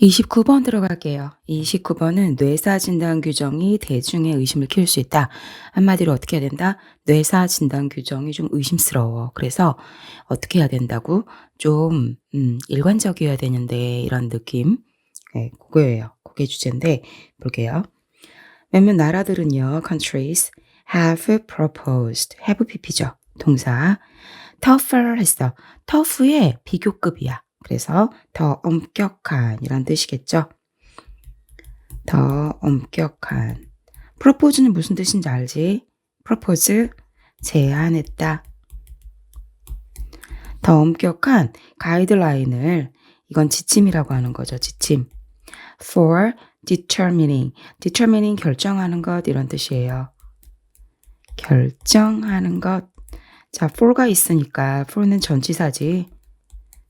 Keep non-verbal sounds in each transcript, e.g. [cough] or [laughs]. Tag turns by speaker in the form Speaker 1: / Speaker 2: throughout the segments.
Speaker 1: 29번 들어갈게요. 29번은 뇌사 진단 규정이 대중의 의심을 키울 수 있다. 한마디로 어떻게 해야 된다? 뇌사 진단 규정이 좀 의심스러워. 그래서 어떻게 해야 된다고? 좀 음, 일관적이어야 되는데 이런 느낌. 네, 그거예요. 그게 주제인데 볼게요. 몇몇 나라들은요, countries have proposed, have pp죠. 동사. tougher 했어. tough의 비교급이야. 그래서 더 엄격한 이란 뜻이겠죠. 더 엄격한. propose는 무슨 뜻인지 알지? propose 제안했다. 더 엄격한 가이드라인을 이건 지침이라고 하는 거죠. 지침. for determining. determining 결정하는 것 이런 뜻이에요. 결정하는 것. 자, for가 있으니까 for는 전치사지.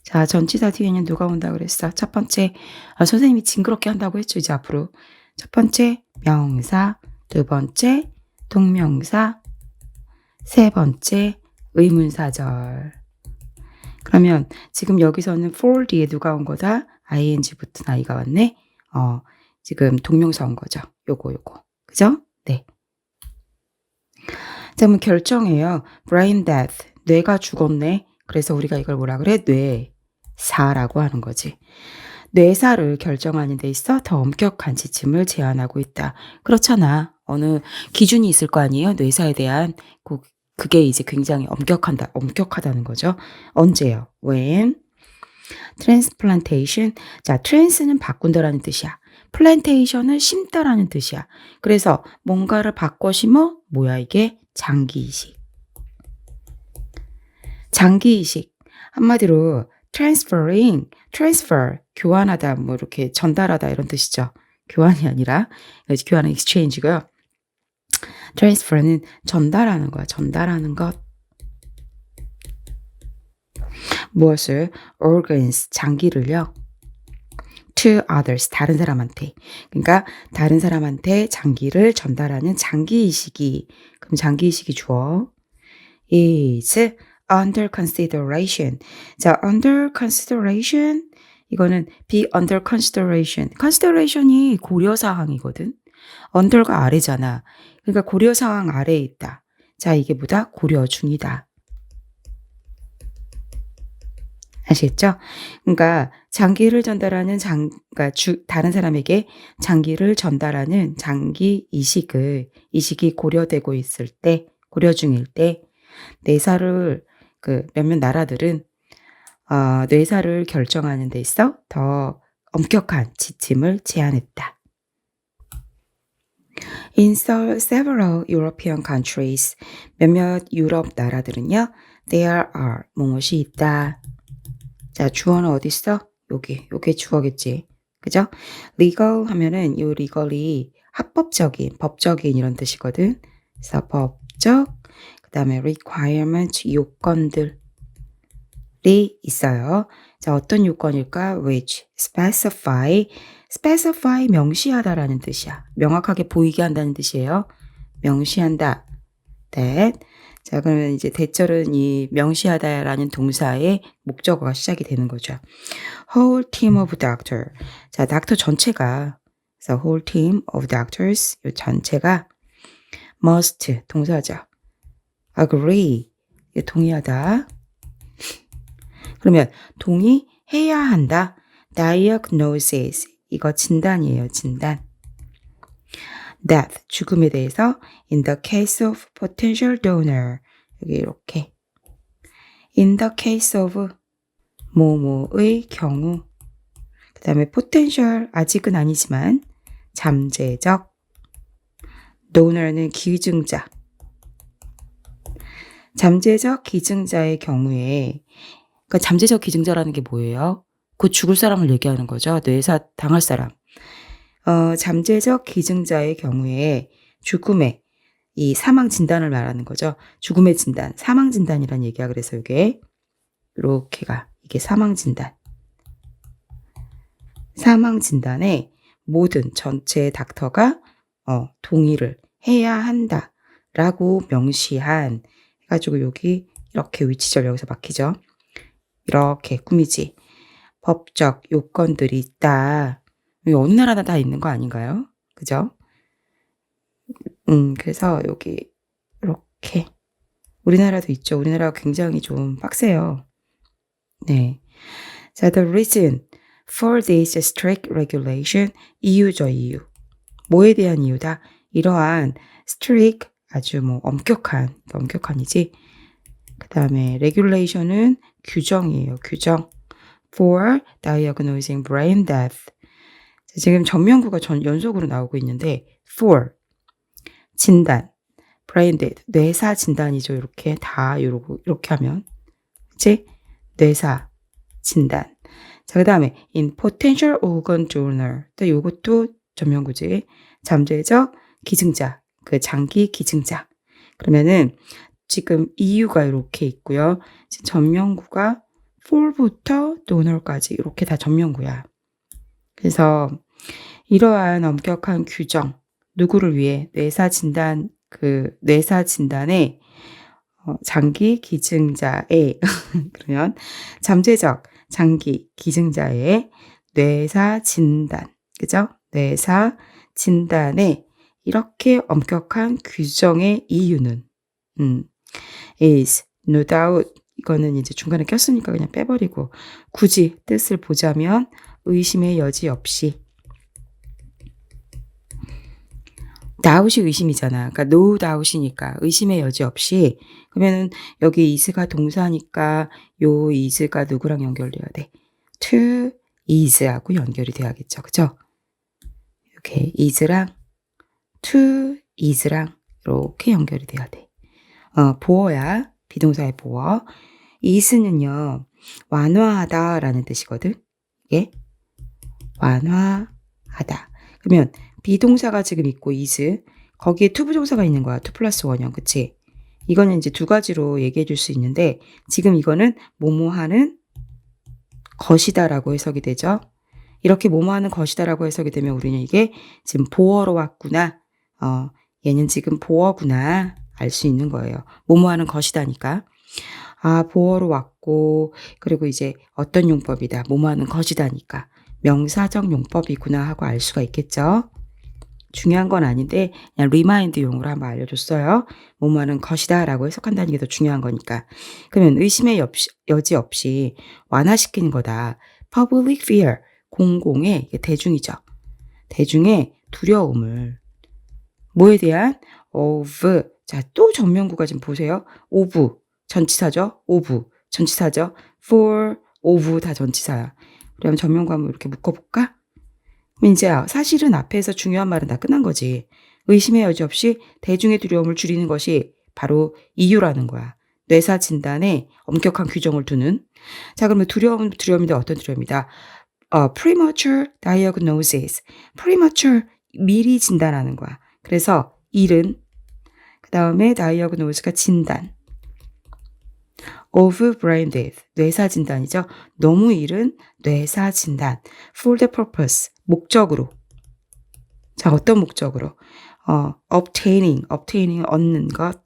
Speaker 1: 자, 전치사 뒤에는 누가 온다 그랬어? 첫 번째, 아, 선생님이 징그럽게 한다고 했죠, 이제 앞으로. 첫 번째, 명사. 두 번째, 동명사. 세 번째, 의문사절. 그러면 지금 여기서는 for 뒤에 누가 온 거다? ing 붙은 아이가 왔네? 어, 지금 동명사 온 거죠. 요거, 요거. 그죠? 네. 자, 그럼 결정해요. brain death. 뇌가 죽었네. 그래서 우리가 이걸 뭐라 그래? 뇌 사라고 하는 거지. 뇌사를 결정하는 데 있어 더 엄격한 지침을 제안하고 있다. 그렇잖아. 어느 기준이 있을 거 아니에요? 뇌사에 대한 그, 그게 이제 굉장히 엄격한다, 엄격하다는 거죠. 언제요? when? transplantation. 자, trans는 바꾼다라는 뜻이야. plantation은 심다라는 뜻이야. 그래서 뭔가를 바꿔 심어 뭐야 이게 장기 이식. 장기 이식. 한마디로 transferring, transfer, 교환하다, 뭐 이렇게 전달하다 이런 뜻이죠. 교환이 아니라 교환은 exchange고요. transfer는 전달하는 거야. 전달하는 것. 무엇을 organs 장기를요. to others 다른 사람한테. 그러니까 다른 사람한테 장기를 전달하는 장기 이식이 그럼 장기 이식이 주어 is under consideration. 자, under consideration 이거는 be under consideration. consideration이 고려 사항이거든. under가 아래잖아. 그러니까 고려 사항 아래에 있다. 자, 이게 뭐다? 고려 중이다. 아시겠죠? 그러니까 장기를 전달하는 장, 그러니까 주, 다른 사람에게 장기를 전달하는 장기 이식을, 이식이 고려되고 있을 때, 고려 중일 때, 내사를, 그, 몇몇 나라들은, 어, 뇌사를 결정하는 데 있어 더 엄격한 지침을 제안했다. In several European countries, 몇몇 유럽 나라들은요, there are, 무엇이 있다. 자, 주어는 어디 있어? 여기, 요게 주어겠지. 그죠? legal 하면은 요 legal이 합법적인, 법적인 이런 뜻이거든. 그래서 법적, 그 다음에 requirement, 요건들이 있어요. 자, 어떤 요건일까? which specify, specify 명시하다라는 뜻이야. 명확하게 보이게 한다는 뜻이에요. 명시한다. that 자, 그러면 이제 대절은 이 명시하다라는 동사의 목적어가 시작이 되는 거죠. whole team of doctor. 자, 닥터 전체가 그래서 whole team of doctors 이 전체가 must 동사죠. Agree 동의하다. 그러면 동의해야 한다. diagnosis 이거 진단이에요. 진단. death, 죽음에 대해서 in the case of potential donor 여기 이렇게 in the case of 뭐뭐의 경우 그 다음에 potential 아직은 아니지만 잠재적 donor는 기증자 잠재적 기증자의 경우에 그러니까 잠재적 기증자라는 게 뭐예요? 곧 죽을 사람을 얘기하는 거죠. 뇌사 당할 사람. 어, 잠재적 기증자의 경우에 죽음의 이 사망 진단을 말하는 거죠. 죽음의 진단, 사망 진단이란 얘기야. 그래서 이게 이렇게가 이게 사망 진단. 사망 진단에 모든 전체 닥터가 어, 동의를 해야 한다라고 명시한 해가지고 여기 이렇게 위치절 여기서 막히죠. 이렇게 꾸미지. 법적 요건들이 있다. 이 어느 나라나 다 있는 거 아닌가요? 그죠? 음, 그래서 여기 이렇게 우리나라도 있죠. 우리나라가 굉장히 좀 빡세요. 네. 자, the reason for this strict regulation 이유죠, 이유. 뭐에 대한 이유다? 이러한 strict 아주 뭐 엄격한, 엄격한이지. 그 다음에 regulation은 규정이에요, 규정. for diagnosing brain death. 자, 지금 전면구가 전 연속으로 나오고 있는데 for 진단, brain death 뇌사 진단이죠. 이렇게 다 이러고 이렇게 하면 이제 뇌사 진단. 자, 그 다음에 in potential organ donor. 또 요것도 전면구지. 잠재적 기증자, 그 장기 기증자. 그러면은 지금 이유가 이렇게 있고요. 전면구가 for부터 donor까지 이렇게 다 전면구야. 그래서 이러한 엄격한 규정, 누구를 위해 뇌사 진단 그 뇌사 진단에 어, 장기 기증자의 [laughs] 그러면 잠재적 장기 기증자의 뇌사 진단 그죠? 뇌사 진단에 이렇게 엄격한 규정의 이유는 음, is no doubt 이거는 이제 중간에 꼈으니까 그냥 빼버리고 굳이 뜻을 보자면 의심의 여지 없이 다웃이 의심이잖아. 그러니까 no doubt이니까 의심의 여지 없이 그러면은 여기 is가 동사니까 요 is가 누구랑 연결돼야 돼? to is하고 연결이 돼야겠죠. 그죠? 이렇게 is랑 to is랑 이렇게 연결이 돼야 돼. 어, 보어야 비동사의 보어. is는요 완화하다라는 뜻이거든. 이게 완화하다. 그러면 비동사가 지금 있고 is 거기에 투 부정사가 있는 거야. 투 플러스 원형 그치? 이거는 이제 두 가지로 얘기해 줄 수 있는데 지금 이거는 뭐뭐하는 것이다라고 해석이 되죠. 이렇게 뭐뭐하는 것이다라고 해석이 되면 우리는 이게 지금 보어로 왔구나. 어, 얘는 지금 보어구나. 알 수 있는 거예요. 뭐뭐 하는 것이다니까. 아, 보어로 왔고, 그리고 이제 어떤 용법이다. 뭐뭐 하는 것이다니까. 명사적 용법이구나 하고 알 수가 있겠죠. 중요한 건 아닌데 그냥 리마인드 용으로 한번 알려줬어요. 뭐뭐하는 것이다 라고 해석한다는 게 더 중요한 거니까. 그러면 의심의 여지 없이 완화시키는 거다. public fear, 공공의 대중이죠. 대중의 두려움을 뭐에 대한 of 자 또 전면구가 좀 보세요. of 전치사죠. of 전치사죠. for of 다 전치사야. 그럼 전면구 한번 이렇게 묶어 볼까? 민재야, 사실은 앞에서 중요한 말은 다 끝난 거지. 의심의 여지 없이 대중의 두려움을 줄이는 것이 바로 이유라는 거야. 뇌사 진단에 엄격한 규정을 두는. 자, 그러면 두려움은 두려움인데 어떤 두려움이다? 어, premature diagnosis. premature, 미리 진단하는 거야. 그래서 일은, 그 다음에 diagnose가 진단. of brain death, 뇌사 진단이죠. 너무 이른 뇌사 진단. for the purpose, 목적으로. 자, 어떤 목적으로? 어, obtaining, obtaining 얻는 것.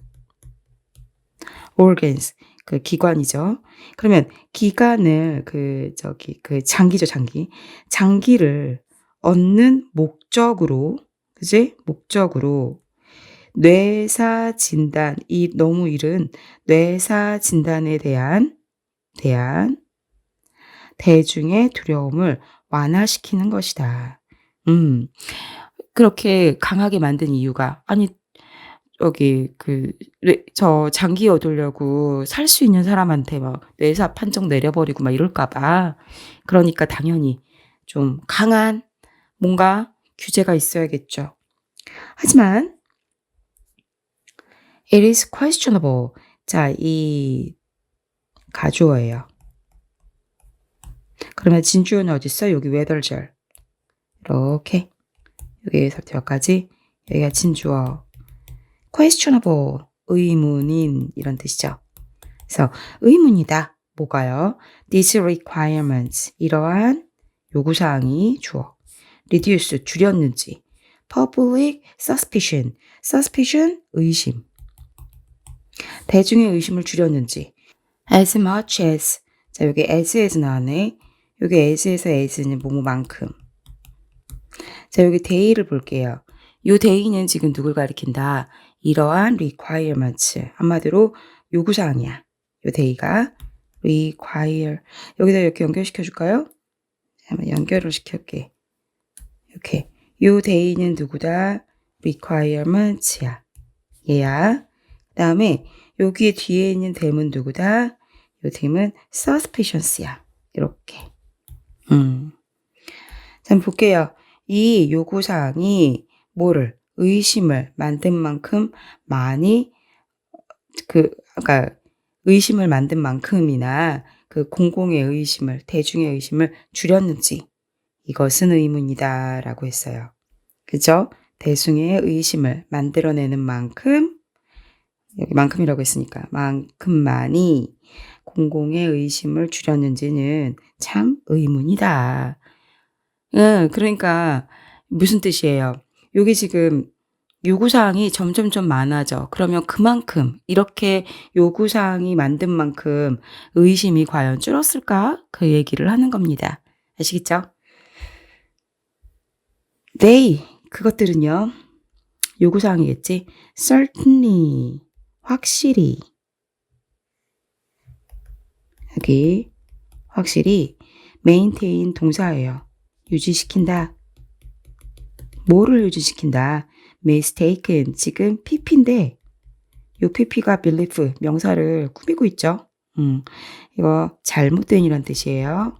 Speaker 1: organs, 그 기관이죠. 그러면 기관을 그 저기 그 장기죠, 장기. 장기를 얻는 목적으로, 그지? 목적으로 뇌사 진단, 이 너무 이른 뇌사 진단에 대한, 대한 대중의 두려움을 완화시키는 것이다. 음, 그렇게 강하게 만든 이유가, 아니, 여기, 그, 저 장기 얻으려고 살 수 있는 사람한테 막 뇌사 판정 내려버리고 막 이럴까 봐. 그러니까 당연히 좀 강한 뭔가 규제가 있어야겠죠. 하지만 It is questionable. 자, 이 가주어예요. 그러면 진주어는 어디 있어? 여기 whether절. 이렇게 여기에서부터 여기까지 여기가 진주어. questionable 의문인 이런 뜻이죠. 그래서 의문이다. 뭐가요? These requirements 이러한 요구사항이 주어. Reduce 줄였는지. public suspicion suspicion 의심. 대중의 의심을 줄였는지 as much as 자 여기 as as 나왔네 여기 as에서 as는 뭐뭐만큼. 자, 여기 day를 볼게요. 요 day는 지금 누굴 가리킨다? 이러한 requirements. 한마디로 요구사항이야. 요 day가 require. 여기다 이렇게 연결시켜 줄까요? 한번 연결을 시킬게. 이렇게. 요 day는 누구다? requirements야. 얘야. 그 다음에 여기 뒤에 있는 댐은 누구다? 요 댐은 suspicious야. 이렇게. 음. 자, 볼게요. 이 요구사항이 뭐를 의심을 만든 만큼 많이 그 아까 의심을 만든 만큼이나 그 공공의 의심을 대중의 의심을 줄였는지 이것은 의문이다 라고 했어요. 그죠? 대중의 의심을 만들어내는 만큼 여기 만큼이라고 했으니까 만큼만이 공공의 의심을 줄였는지는 참 의문이다. 응, 그러니까 무슨 뜻이에요? 여기 지금 요구사항이 점점점 많아져. 그러면 그만큼 이렇게 요구사항이 만든 만큼 의심이 과연 줄었을까? 그 얘기를 하는 겁니다. 아시겠죠? They 그것들은요. 요구사항이겠지. certainly 확실히 여기 확실히 maintain 동사예요. 유지시킨다. 뭐를 유지시킨다? mistaken 지금 pp인데 요 pp가 belief 명사를 꾸미고 있죠. 음, 이거 잘못된 이란 뜻이에요.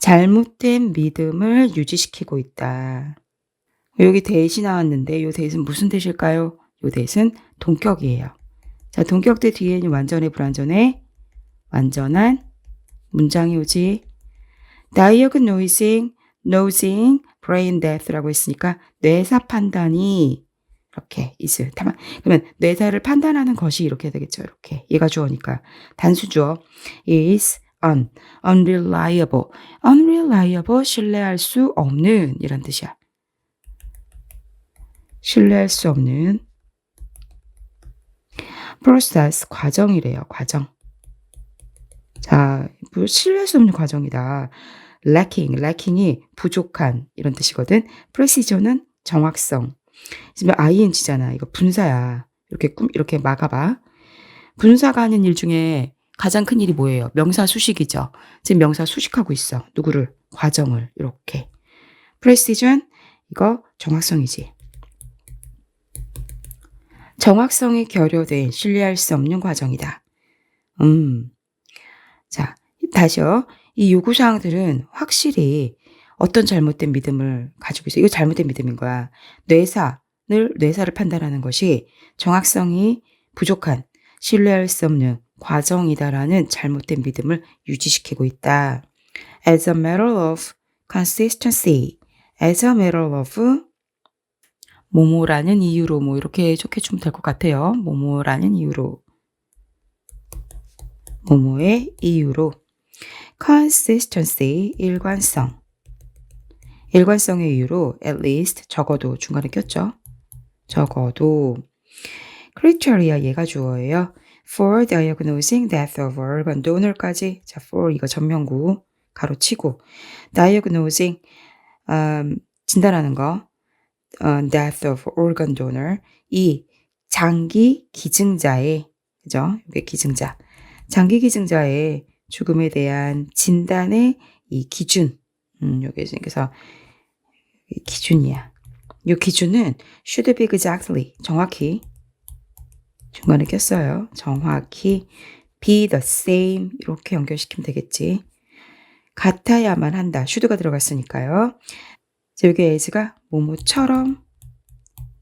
Speaker 1: 잘못된 믿음을 유지시키고 있다. 여기 대시 나왔는데 요 대신 무슨 뜻일까요? 요 대신 동격이에요. 자, 동격대 뒤에는 완전해 불완전해? 완전한 문장이 오지. diagnosing, nosing, brain death라고 했으니까 뇌사 판단이 이렇게 is 그러면 뇌사를 판단하는 것이 이렇게 되겠죠. 이렇게 얘가 주어니까 단수 주어 is un, unreliable, unreliable 신뢰할 수 없는 이란 뜻이야. 신뢰할 수 없는 process 과정이래요. 과정. 자, 뭐 신뢰할 수 없는 과정이다. lacking, lacking이 부족한 이런 뜻이거든. precision은 정확성. 지금 ing잖아. 이거 분사야. 이렇게 꿈 이렇게 막아봐. 분사가 하는 일 중에 가장 큰 일이 뭐예요? 명사 수식이죠. 지금 명사 수식하고 있어. 누구를? 과정을 이렇게. precision 이거 정확성이지. 정확성이 결여된 신뢰할 수 없는 과정이다. 음. 자, 다시요. 이 요구 사항들은 확실히 어떤 잘못된 믿음을 가지고 있어. 이거 잘못된 믿음인 거야. 뇌사를, 뇌사를 판단하는 것이 정확성이 부족한, 신뢰할 수 없는 과정이다라는 잘못된 믿음을 유지시키고 있다. As a matter of consistency, as a matter of 모모라는 이유로 뭐 이렇게 해석해주면 될 것 같아요. 모모라는 이유로. 모모의 이유로. consistency, 일관성. 일관성의 이유로 at least 적어도 중간에 꼈죠. 적어도 criteria 얘가 주어예요. For diagnosing death of organ donor까지 자 for 이거 전명구 가로치고 diagnosing 음, 진단하는 거 어, death of organ donor 이 장기 기증자의 그죠? 이게 기증자 장기 기증자의 죽음에 대한 진단의 이 기준 음, 요게 그래서 기준이야. 요 기준은 should be exactly 정확히 중간에 꼈어요. 정확히 be the same 이렇게 연결시키면 되겠지. 같아야만 한다. should가 들어갔으니까요. 여기 as가 뭐뭐처럼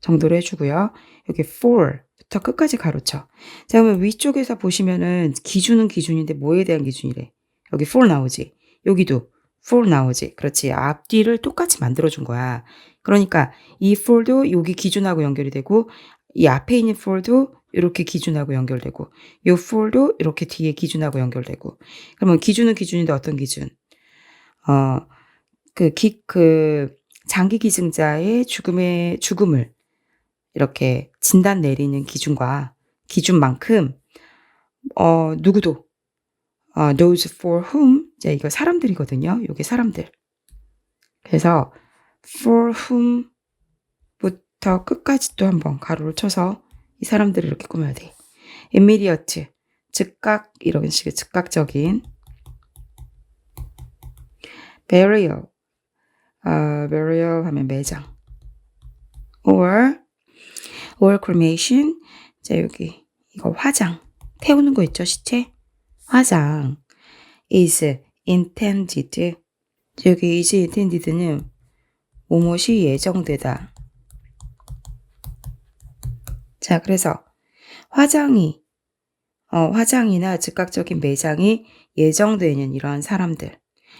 Speaker 1: 정도로 해주고요. 여기 for부터 끝까지 가로쳐. 자, 그러면 위쪽에서 보시면은 기준은 기준인데 뭐에 대한 기준이래? 여기 for 나오지. 여기도 for 나오지. 그렇지. 앞뒤를 똑같이 만들어준 거야. 그러니까 이 for도 여기 기준하고 연결이 되고 이 앞에 있는 for도 이렇게 기준하고 연결되고 이 for도 이렇게 뒤에 기준하고 연결되고 그러면 기준은 기준인데 어떤 기준? 어, 그, 기, 그, 장기 기증자의 죽음의, 죽음을 이렇게 진단 내리는 기준과 기준만큼, 어, 누구도, 어, those for whom 이제 이거 사람들이거든요. 요게 사람들. 그래서 for whom부터 끝까지 또 한번 가로를 쳐서 이 사람들을 이렇게 꾸며야 돼. immediate 즉각 이런 식의 즉각적인 burial 어, burial 하면 매장 or or cremation 자 여기 이거 화장 태우는 거 있죠 시체 화장 is intended 여기 is intended는 무엇이 예정되다 자 그래서 화장이 어, 화장이나 즉각적인 매장이 예정되는 이러한 사람들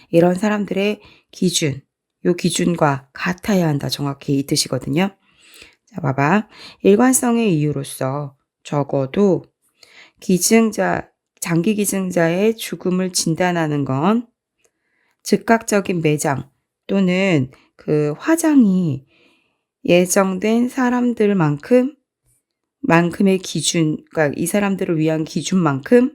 Speaker 1: 이런 사람들의 기준 요 기준과 같아야 한다 정확히 이 뜻이거든요. 자 봐봐. 일관성의 이유로서 적어도 기증자, 장기 기증자의 죽음을 진단하는 건 즉각적인 매장 또는 그 화장이 예정된 사람들만큼 만큼의 기준, 그러니까 이 사람들을 위한 기준만큼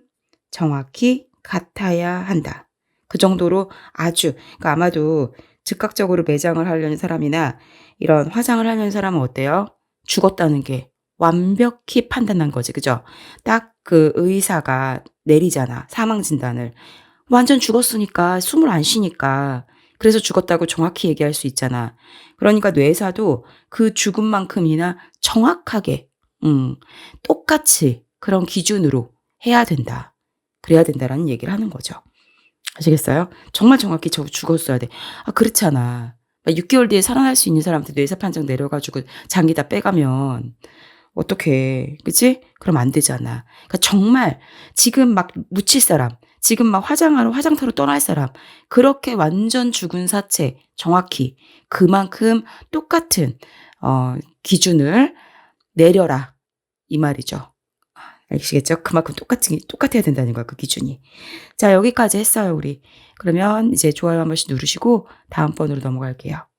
Speaker 1: 정확히 같아야 한다. 그 정도로 아주, 그러니까 아마도 즉각적으로 매장을 하려는 사람이나 이런 화장을 하려는 사람은 어때요? 죽었다는 게 완벽히 판단한 거지. 그죠? 딱 그 의사가 내리잖아. 사망 진단을. 완전 죽었으니까 숨을 안 쉬니까. 그래서 죽었다고 정확히 얘기할 수 있잖아. 그러니까 뇌사도 그 죽음만큼이나 정확하게, 음, 똑같이 그런 기준으로 해야 된다. 그래야 된다라는 얘기를 하는 거죠. 아시겠어요? 정말 정확히 저 죽었어야 돼. 아, 그렇잖아. 6개월 뒤에 살아날 수 있는 사람한테 뇌사 판정 내려가지고 장기 다 빼가면 어떻게 그치? 그럼 안 되잖아. 그러니까 정말 지금 막 묻힐 사람, 지금 막 화장하러 화장터로 떠날 사람, 그렇게 완전 죽은 사체 정확히 그만큼 똑같은 어, 기준을 내려라 이 말이죠. 아시겠죠? 그만큼 똑같이 똑같아야 된다는 거야 그 기준이. 자 여기까지 했어요 우리. 그러면 이제 좋아요 한 번씩 누르시고 다음 번으로 넘어갈게요.